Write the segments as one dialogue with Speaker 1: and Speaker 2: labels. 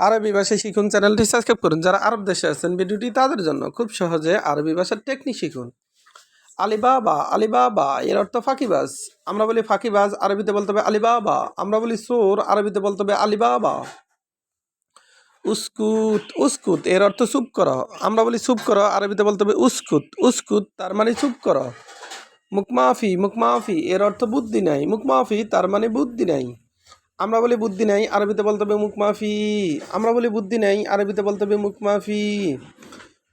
Speaker 1: আরবি ভাষা শিখুন চ্যানেলটি সাবস্ক্রাইব করুন। যারা আরব দেশে আছেন, ভিডিওটি তাদের জন্য খুব সহজে আরবি ভাষার টেকনিক শিখুন। আলিবাবা আলিবাবা, এর অর্থ ফাঁকিবাজ। আমরা বলি ফাঁকিবাজ, আরবিতে বলতে হবে আলিবাবা। আমরা বলি সোর, আরবিতে বলতে হবে আলিবাবা। উস্কুত উস্কুত, এর অর্থ চুপ করো। আমরা বলি চুপ করো, আরবিতে বলতে হবে উস্কুত। উস্কুত তার মানে চুপ করো। মুকমাফি মুকমাফি এর অর্থ বুদ্ধি নাই। মুকমাফি তার মানে বুদ্ধি নাই। আমরা বলি বুদ্ধি নাই, আরবিতে বলতে হবে মুকমাফি আমরা বলি বুদ্ধি নাই, আরবিতে বলতে হবে মুকমাফি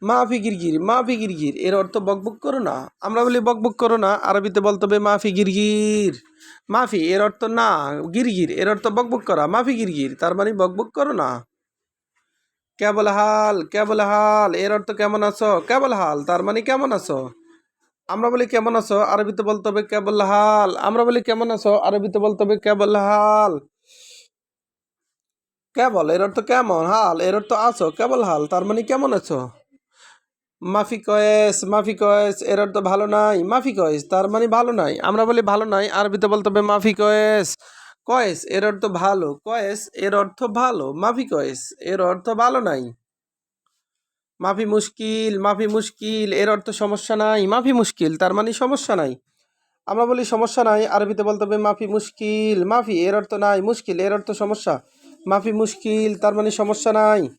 Speaker 1: মাফি গিরগির মাফি গিরগির, এর অর্থ বকবক করো না। আমরা বলি বকবক করো না, আরবিতে বলতে হবে মাফি গিরগির। মাফি, এর অর্থ না, গিরগির, এর অর্থ বকবক করা। মাফি গিরগির, তার মানে বকবক করো না। কেবল হাল কেবল হাল, এর অর্থ কেমন আছো? কেবল হাল, তার মানে কেমন আছো? আমরা বলি কেমন আছো? আরবিতে বলতে হবে কেবল হাল। আমরা বলি কেমন আছো? আরবিতে বলতে হবে কেবল হাল। কেবল এর অর্থ কেমন? হাল এর অর্থ আছো, কেবল হাল, তার মানে কেমন আছো? মাফি কয়েস মাফি কয়েস এর অর্থ ভালো নাই, মাফি কয়েস, তার মানে ভালো নাই, আমরা বলি ভালো নাই আরবিতে বলতে হবে মাফি কয়েস। কয়েস এর অর্থ ভালো, কয়েস এর অর্থ ভালো, মাফি কয়েস এর অর্থ ভালো নাই। মাফি মুশকিল মাফি মুশকিল এর অর্থ সমস্যা নাই, মাফি মুশকিল, তার মানে সমস্যা নাই। আমরা বলি সমস্যা নাই আরবিতে বলতে হবে মাফি মুশকিল, মাফি এর অর্থ নাই, মুশকিল এর অর্থ সমস্যা। মাফি মুশকিল, তার মানে সমস্যা নাই।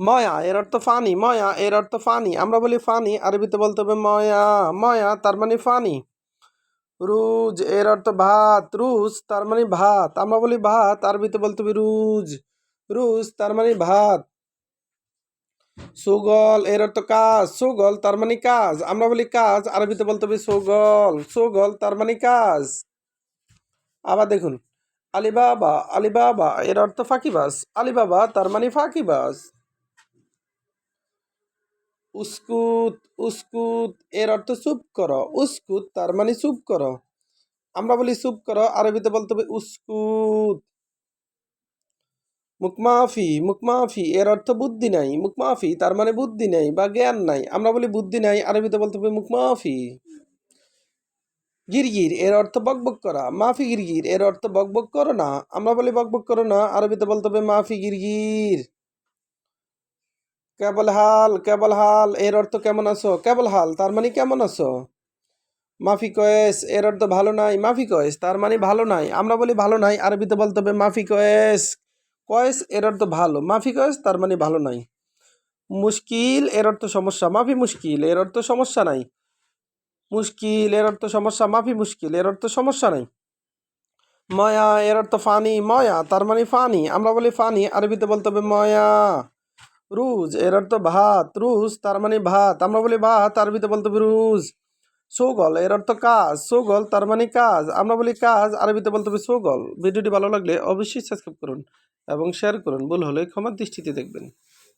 Speaker 1: ময়া, এর অর্থ ফানি। ময়া, এর অর্থ ফানি। আমরা বলি ফানি, আরবিতে বলতে হবে ময়া। ময়া, তার মানে ফানি। রুজ, এর অর্থ ভাত। রুজ, তার মানে ভাত। আমরা বলি ভাত, আরবিতে বলতে হবে রুজ। রুজ, তার মানে ভাত। সুগল, এর অর্থ কাজ। সুগল, তার মানে কাজ। আমরা বলি কাজ, আরবিতে বলতে হবে সুগল। সুগল, তার মানে কাজ। আবার দেখুন। আলিবাবা আলিবাবা, এর অর্থ ফাঁকিবাজ। আলিবাবা, তার মানে ফাঁকিবাজ। উস্কুত উস্কুত, এর অর্থ চুপ করো। উস্কুত, তার মানে চুপ করো। আমরা বলি চুপ করো, আরবিতে বলতে হবে উস্কুত। মুকমাফি মুকমাফি এর অর্থ বুদ্ধি নাই। মুকমাফি তার মানে বুদ্ধি নাই বা জ্ঞান নাই। আমরা বলি বুদ্ধি নাই, আরবিতে বলতে হবে মুকমাফি গিরগির, এর অর্থ বকবক করা। মাফি গিরগির, এর অর্থ বকবক করো না। আমরা বলি বকবক করো না, আরবিতে বলতে হবে মাফি গিরগির। কেবল হাল কেবল হাল, এর অর্থ কেমন আছো? কেবল হাল, তার মানে কেমন আছো? মাফি কয়েস, এর অর্থ ভালো নাই। মাফি কয়েস, তার মানে ভালো নাই। আমরা বলি ভালো নাই, আরবিতে বলতে হবে মাফি কয়েস। কয়েস, এর অর্থ ভালো। মাফি কয়েস, তার মানে ভালো নাই। মুশকিল, এর অর্থ সমস্যা। মাফি মুশকিল, এর অর্থ সমস্যা নাই। মুশকিল, এর অর্থ সমস্যা, মাফি মুশকিল, এর অর্থ সমস্যা নেই। ময়া, এর অর্থ ফানি, ময়া, তার মানে ফানি। আমরা বলি ফানি, আরবিতে বলতে হবে ময়া। রুজ, এর অর্থ ভাত, রুজ, তার মানে ভাত। আমরা বলি ভাত, আরবিতে বলতে হবে রুজ। সৌগল, এর অর্থ কাজ, সৌগল, তার মানে কাজ। আমরা বলি কাজ, আরবিতে বলতে হবে সৌগল। ভিডিওটি ভালো লাগলে অবশ্যই সাবস্ক্রাইব করুন এবং শেয়ার করুন। ভুল হলে ক্ষমার দৃষ্টিতে দেখবেন।